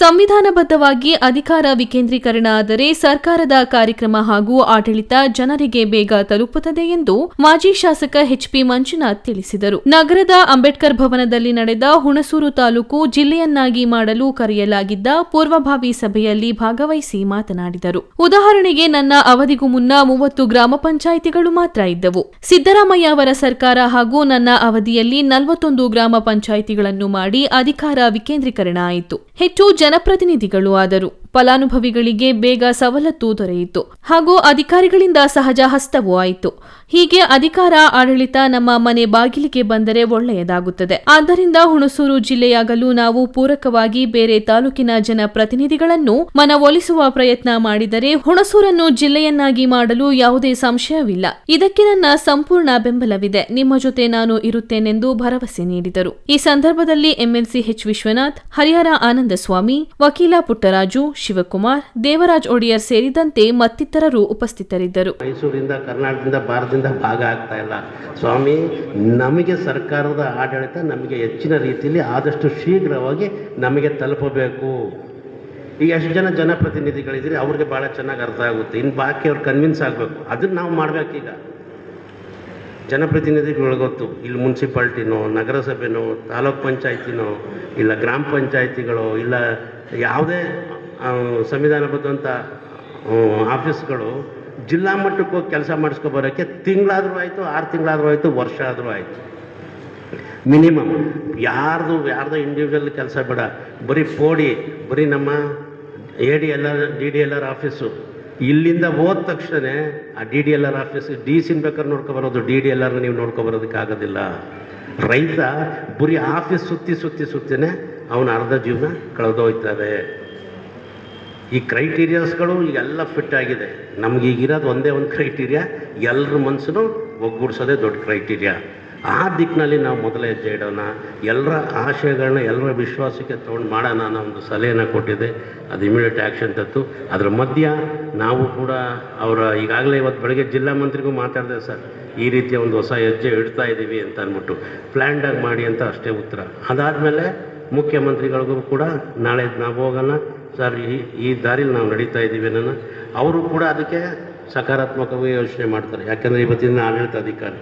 ಸಂವಿಧಾನಬದ್ಧವಾಗಿ ಅಧಿಕಾರ ವಿಕೇಂದ್ರೀಕರಣ ಆದರೆ ಸರ್ಕಾರದ ಕಾರ್ಯಕ್ರಮ ಹಾಗೂ ಆಡಳಿತ ಜನರಿಗೆ ಬೇಗ ತಲುಪುತ್ತದೆ ಎಂದು ಮಾಜಿ ಶಾಸಕ ಎಚ್ಪಿ ಮಂಜುನಾಥ್ ತಿಳಿಸಿದರು. ನಗರದ ಅಂಬೇಡ್ಕರ್ ಭವನದಲ್ಲಿ ನಡೆದ ಹುಣಸೂರು ತಾಲೂಕು ಜಿಲ್ಲೆಯನ್ನಾಗಿ ಮಾಡಲು ಕರೆಯಲಾಗಿದ್ದ ಪೂರ್ವಭಾವಿ ಸಭೆಯಲ್ಲಿ ಭಾಗವಹಿಸಿ ಮಾತನಾಡಿದರು. ಉದಾಹರಣೆಗೆ ನನ್ನ ಅವಧಿಗೂ ಮುನ್ನ ಮೂವತ್ತು ಗ್ರಾಮ ಪಂಚಾಯಿತಿಗಳು ಮಾತ್ರ ಇದ್ದವು. ಸಿದ್ದರಾಮಯ್ಯ ಅವರ ಸರ್ಕಾರ ಹಾಗೂ ನನ್ನ ಅವಧಿಯಲ್ಲಿ ನಲವತ್ತೊಂದು ಗ್ರಾಮ ಪಂಚಾಯಿತಿಗಳನ್ನು ಮಾಡಿ ಅಧಿಕಾರ ವಿಕೇಂದ್ರೀಕರಣ ಆಯಿತು. ಹೆಚ್ಚು ಜನಪ್ರತಿನಿಧಿಗಳು ಆದರು. ಫಲಾನುಭವಿಗಳಿಗೆ ಬೇಗ ಸವಲತ್ತು ದೊರೆಯಿತು. ಹಾಗೂ ಅಧಿಕಾರಿಗಳಿಂದ ಸಹಜ ಹಸ್ತವೂ ಆಯಿತು. ಹೀಗೆ ಅಧಿಕಾರ, ಆಡಳಿತ ನಮ್ಮ ಮನೆ ಬಾಗಿಲಿಗೆ ಬಂದರೆ ಒಳ್ಳೆಯದಾಗುತ್ತದೆ. ಆದ್ದರಿಂದ ಹುಣಸೂರು ಜಿಲ್ಲೆಯಾಗಲು ನಾವು ಪೂರಕವಾಗಿ ಬೇರೆ ತಾಲೂಕಿನ ಜನಪ್ರತಿನಿಧಿಗಳನ್ನು ಮನವೊಲಿಸುವ ಪ್ರಯತ್ನ ಮಾಡಿದರೆ ಹುಣಸೂರನ್ನು ಜಿಲ್ಲೆಯನ್ನಾಗಿ ಮಾಡಲು ಯಾವುದೇ ಸಂಶಯವಿಲ್ಲ. ಇದಕ್ಕೆ ನನ್ನ ಸಂಪೂರ್ಣ ಬೆಂಬಲವಿದೆ. ನಿಮ್ಮ ಜೊತೆ ನಾನು ಇರುತ್ತೇನೆಂದು ಭರವಸೆ ನೀಡಿದರು. ಈ ಸಂದರ್ಭದಲ್ಲಿ ಎಂಎಲ್ಸಿ ಎಚ್ ವಿಶ್ವನಾಥ್, ಹರಿಹರ ಆನಂದಸ್ವಾಮಿ, ವಕೀಲ ಪುಟ್ಟರಾಜು ಶಿವಕುಮಾರ್, ದೇವರಾಜ್ ಒಡೆಯರ್ ಸೇರಿದಂತೆ ಮತ್ತಿತರರು ಉಪಸ್ಥಿತರಿದ್ದರು. ಮೈಸೂರಿಂದ, ಕರ್ನಾಟಕದಿಂದ, ಭಾರತದಿಂದ ಭಾಗ ಆಗ್ತಾ ಇಲ್ಲ. ಸ್ವಾಮಿ, ನಮಗೆ ಸರ್ಕಾರದ ಆಡಳಿತ ನಮಗೆ ಹೆಚ್ಚಿನ ರೀತಿಯಲ್ಲಿ ಆದಷ್ಟು ಶೀಘ್ರವಾಗಿ ನಮಗೆ ತಲುಪಬೇಕು. ಈಗ ಎಷ್ಟು ಜನ ಜನಪ್ರತಿನಿಧಿಗಳಿದ್ದೀರಿ, ಅವ್ರಿಗೆ ಭಾಳ ಚೆನ್ನಾಗಿ ಅರ್ಥ ಆಗುತ್ತೆ. ಇನ್ನು ಬಾಕಿ ಅವ್ರು ಕನ್ವಿನ್ಸ್ ಆಗಬೇಕು. ಅದನ್ನು ನಾವು ಮಾಡಬೇಕೀಗ ಜನಪ್ರತಿನಿಧಿಗಳು ಗೊತ್ತು, ಇಲ್ಲಿ ಮುನ್ಸಿಪಾಲ್ಟಿನೋ, ನಗರಸಭೆನೋ, ತಾಲೂಕ್ ಪಂಚಾಯತಿನೋ, ಇಲ್ಲ ಗ್ರಾಮ ಪಂಚಾಯತಿಗಳು, ಇಲ್ಲ ಯಾವುದೇ ಆ, ಆಫೀಸ್ಗಳು ಜಿಲ್ಲಾ ಮಟ್ಟಕ್ಕೆ ಹೋಗಿ ಕೆಲಸ ಮಾಡಿಸ್ಕೊಬರೋಕ್ಕೆ ತಿಂಗಳಾದರೂ ಆಯಿತು ಆರು ತಿಂಗಳಾದರೂ ಆಯಿತು ವರ್ಷ ಆದರೂ ಆಯಿತು. ಮಿನಿಮಮ್ ಯಾರ್ದು ಯಾರ್ದು ಇಂಡಿವಿಜುವಲ್ ಕೆಲಸ ಬೇಡ. ಬರೀ ಪೋಡಿ ಬರೀ ನಮ್ಮ A D L R D D L R office ಇಲ್ಲಿಂದ ಹೋದ ತಕ್ಷಣ ಆ D D L R office D ಸಿನ್ ಬೇಕಾದ್ರೆ ನೋಡ್ಕೊಬರೋದು ಡಿ ಡಿ ಎಲ್ ಆರ್ನ ನೀವು ನೋಡ್ಕೊಬರೋದಕ್ಕಾಗೋದಿಲ್ಲ. ರೈತ ಬರೀ ಆಫೀಸ್ ಸುತ್ತಿ ಸುತ್ತಿ ಸುತ್ತಿನೇ ಅವನ ಅರ್ಧ ಜೀವನ ಕಳೆದೋಯ್ತದೆ. ಈ ಕ್ರೈಟೀರಿಯಾಸ್ಗಳು ಈಗೆಲ್ಲ ಫಿಟ್ ಆಗಿದೆ. ನಮ್ಗೆ ಈಗಿರೋದು ಒಂದೇ ಒಂದು ಕ್ರೈಟೀರಿಯಾ ಎಲ್ಲರ ಮನಸ್ಸನ್ನು ಒಗ್ಗೂಡಿಸೋದೇ ದೊಡ್ಡ ಕ್ರೈಟೀರಿಯಾ ಆ ದಿಕ್ಕಿನಲ್ಲಿ ನಾವು ಮೊದಲೇ ಹೆಜ್ಜೆ ಇಡೋಣ ಎಲ್ಲರ ಆಶಯಗಳನ್ನ ಎಲ್ಲರ ವಿಶ್ವಾಸಕ್ಕೆ ತೊಗೊಂಡು ಮಾಡೋಣ ಅನ್ನೋ ಒಂದು ಸಲಹೆಯನ್ನು ಕೊಟ್ಟಿದೆ. ಅದು ಇಮಿಡಿಯೇಟ್ ಆ್ಯಕ್ಷನ್ ತತ್ತು. ಅದರ ಮಧ್ಯ ನಾವು ಕೂಡ ಅವರ ಈಗಾಗಲೇ ಇವತ್ತು ಬೆಳಗ್ಗೆ ಜಿಲ್ಲಾ ಮಂತ್ರಿಗೂ ಮಾತಾಡಿದೆ ಸರ್, ಈ ರೀತಿಯ ಒಂದು ಹೊಸ ಹೆಜ್ಜೆ ಇಡ್ತಾ ಇದ್ದೀವಿ ಅಂತ ಅಂದ್ಬಿಟ್ಟು. ಪ್ಲ್ಯಾಂಡಾಗಿ ಮಾಡಿ ಅಂತ ಅಷ್ಟೇ ಉತ್ತರ. ಅದಾದಮೇಲೆ ಮುಖ್ಯಮಂತ್ರಿಗಳಿಗೂ ಕೂಡ ನಾಳೆ ನಾವು ಹೋಗೋಣ. ಸರ್, ಈ ಈ ದಾರಿಲಿ ನಾವು ನಡೀತಾ ಇದ್ದೀವಿ ಅನ್ನೋ ಅವರು ಕೂಡ ಅದಕ್ಕೆ ಸಕಾರಾತ್ಮಕವಾಗಿ ಯೋಚನೆ ಮಾಡ್ತಾರೆ. ಯಾಕಂದರೆ ಇವತ್ತಿನ ಆಡಳಿತ ಅಧಿಕಾರಿ.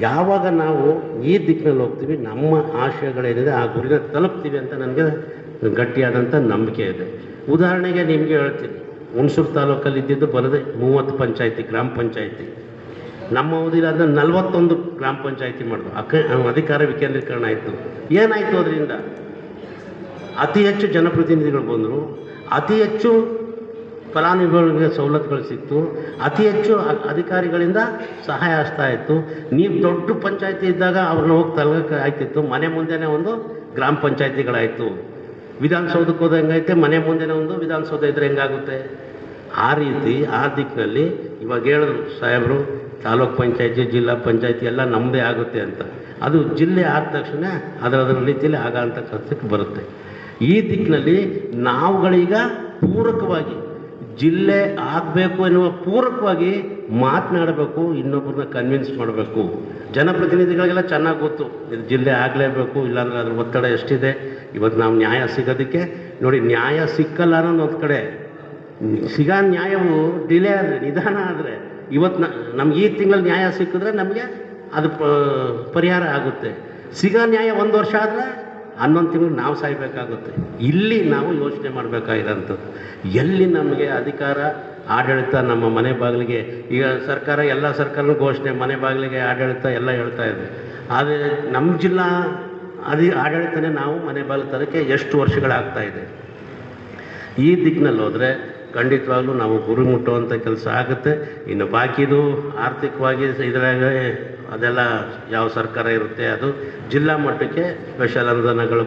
ಯಾವಾಗ ನಾವು ಈ ದಿಕ್ಕಿನಲ್ಲಿ ಹೋಗ್ತೀವಿ, ನಮ್ಮ ಆಶಯಗಳೇನಿದೆ ಆ ಗುರಿನ ತಲುಪ್ತೀವಿ ಅಂತ ನನಗೆ ಗಟ್ಟಿಯಾದಂಥ ನಂಬಿಕೆ ಇದೆ. ಉದಾಹರಣೆಗೆ ನಿಮಗೆ ಹೇಳ್ತೀನಿ. ಹುಣಸೂರು ತಾಲೂಕಲ್ಲಿ ಇದ್ದಿದ್ದು ಬರದೆ ಮೂವತ್ತು ಪಂಚಾಯಿತಿ, ಗ್ರಾಮ ಪಂಚಾಯಿತಿ. ನಮ್ಮ ಅವಧಿಲಿ ಅದನ್ನ ನಲವತ್ತೊಂದು ಗ್ರಾಮ ಪಂಚಾಯಿತಿ ಮಾಡಿದ್ರು ಅಧಿಕಾರ ವಿಕೇಂದ್ರೀಕರಣ ಆಯಿತು. ಏನಾಯಿತು ಅದರಿಂದ? ಅತಿ ಹೆಚ್ಚು ಜನಪ್ರತಿನಿಧಿಗಳು ಬಂದರು. ಅತಿ ಹೆಚ್ಚು ಫಲಾನುಭವಿಗಳಿಗೆ ಸವಲತ್ತುಗಳು ಸಿಕ್ತು. ಅತಿ ಹೆಚ್ಚು ಅಧಿಕಾರಿಗಳಿಂದ ಸಹಾಯ ಆಗ್ತಾ ಇತ್ತು. ನೀವು ದೊಡ್ಡ ಪಂಚಾಯತಿ ಇದ್ದಾಗ ಅವ್ರನ್ನ ಹೋಗಿ ತಲಗಕ್ಕೆ ಆಯ್ತಿತ್ತು ಮನೆ ಮುಂದೆನೇ ಒಂದು ಗ್ರಾಮ ಪಂಚಾಯತಿಗಳಾಯಿತು. ವಿಧಾನಸೌಧಕ್ಕೆ ಹೋದ ಹೆಂಗೈತೆ? ಮನೆ ಮುಂದೆನೇ ಒಂದು ವಿಧಾನಸೌಧ ಇದ್ರೆ ಹೆಂಗಾಗುತ್ತೆ? ಆ ರೀತಿ, ಆ ದಿಕ್ಕಿನಲ್ಲಿ ಇವಾಗ ಹೇಳಿದ್ರು ಸಾಹೇಬರು, ತಾಲೂಕ್ ಪಂಚಾಯತಿ, ಜಿಲ್ಲಾ ಪಂಚಾಯತಿ ಎಲ್ಲ ನಮ್ಮದೇ ಆಗುತ್ತೆ ಅಂತ. ಅದು ಜಿಲ್ಲೆ ಆದ ತಕ್ಷಣ ಅದರ ಅದರ ರೀತಿಯಲ್ಲಿ ಆಗ ಅಂತ ಕರ್ತಕ್ಕೆ ಬರುತ್ತೆ. ಈ ದಿಕ್ಕಿನಲ್ಲಿ ನಾವುಗಳೀಗ ಪೂರಕವಾಗಿ ಜಿಲ್ಲೆ ಆಗಬೇಕು ಎನ್ನುವ ಪೂರಕವಾಗಿ ಮಾತನಾಡಬೇಕು, ಇನ್ನೊಬ್ಬರನ್ನ ಕನ್ವಿನ್ಸ್ ಮಾಡಬೇಕು. ಜನಪ್ರತಿನಿಧಿಗಳಿಗೆಲ್ಲ ಚೆನ್ನಾಗಿ ಗೊತ್ತು, ಇದು ಜಿಲ್ಲೆ ಆಗಲೇಬೇಕು, ಇಲ್ಲಾಂದ್ರೆ ಅದ್ರ ಒತ್ತಡ ಎಷ್ಟಿದೆ. ಇವತ್ತು ನಾವು ನ್ಯಾಯ ಸಿಗೋದಕ್ಕೆ, ನೋಡಿ, ನ್ಯಾಯ ಸಿಕ್ಕಲ್ಲ ಅನ್ನೋದು ಒಂದು ಕಡೆ. ಸಿಗೋ ನ್ಯಾಯವು ಡಿಲೇ ಆದರೆ, ನಿಧಾನ ಆದರೆ. ಇವತ್ತು ನಮ್ಗೆ ಈ ತಿಂಗಳಲ್ಲಿ ನ್ಯಾಯ ಸಿಕ್ಕಿದ್ರೆ ನಮಗೆ ಅದು ಪರಿಹಾರ ಆಗುತ್ತೆ. ಸಿಗೋ ನ್ಯಾಯ ಒಂದು ವರ್ಷ ಆದರೆ ಹನ್ನೊಂದು ತಿಂಗಳು ನಾವು ಸಾಯಬೇಕಾಗುತ್ತೆ. ಇಲ್ಲಿ ನಾವು ಯೋಚನೆ ಮಾಡಬೇಕಾಗಿರೋಂಥದ್ದು. ಎಲ್ಲಿ ನಮಗೆ ಅಧಿಕಾರ, ಆಡಳಿತ ನಮ್ಮ ಮನೆ ಬಾಗಿಲಿಗೆ, ಈಗ ಸರ್ಕಾರ, ಎಲ್ಲ ಸರ್ಕಾರನೂ ಘೋಷಣೆ ಮನೆ ಬಾಗಿಲಿಗೆ ಆಡಳಿತ ಎಲ್ಲ ಹೇಳ್ತಾ ಇದೆ. ಆದರೆ ನಮ್ಮ ಜಿಲ್ಲಾ ಅದಿ ಆಡಳಿತನೇ ನಾವು ಮನೆ ಬಾಗಿಲು ತರೋಕ್ಕೆ ಎಷ್ಟು ವರ್ಷಗಳಾಗ್ತಾ ಇದೆ. ಈ ದಿಕ್ಕಿನಲ್ಲಿ ಹೋದರೆ ಖಂಡಿತವಾಗ್ಲೂ ನಾವು ಗುರಿ ಮುಟ್ಟುವಂಥ ಕೆಲಸ ಆಗುತ್ತೆ. ಇನ್ನು ಬಾಕಿದು ಆರ್ಥಿಕವಾಗಿ ಇದರಾಗ ಅದೆಲ್ಲ ಯಾವ ಸರ್ಕಾರ ಇರುತ್ತೆ, ಅದು ಜಿಲ್ಲಾ ಮಟ್ಟಕ್ಕೆ ಸ್ಪೆಷಲ್ ಅನುದಾನಗಳು